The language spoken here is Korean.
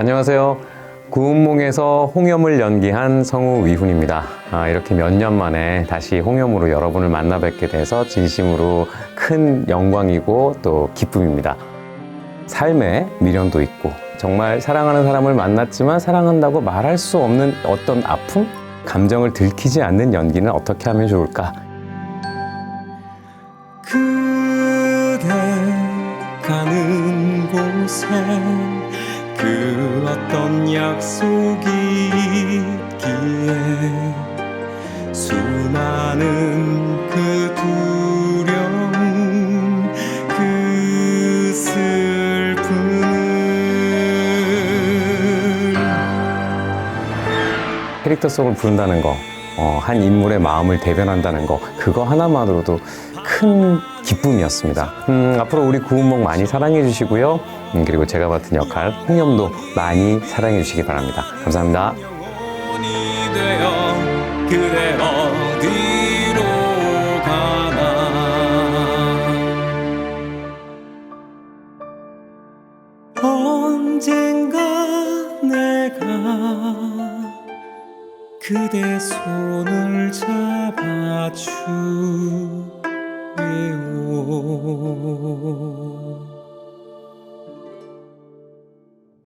안녕하세요. 구운몽에서 홍염을 연기한 성우 위훈입니다. 아, 이렇게 몇 년 만에 다시 홍염으로 여러분을 만나 뵙게 돼서 진심으로 큰 영광이고 또 기쁨입니다. 삶에 미련도 있고 정말 사랑하는 사람을 만났지만 사랑한다고 말할 수 없는 어떤 아픔? 감정을 들키지 않는 연기는 어떻게 하면 좋을까? 그대 가는 곳엔 그 어떤 약속이 있기에 수많은 그 두려움 그 슬픔을 캐릭터성을 부른다는 거, 어, 한 인물의 마음을 대변한다는 거, 그거 하나만으로도 큰 기쁨이었습니다. 음, 앞으로 우리 구운목 많이 사랑해 주시고요. 음, 그리고 제가 맡은 역할 홍염도 많이 사랑해 주시기 바랍니다. 감사합니다. 그대 어디로 가나 언젠가 내가 그대 손을 잡아주 know.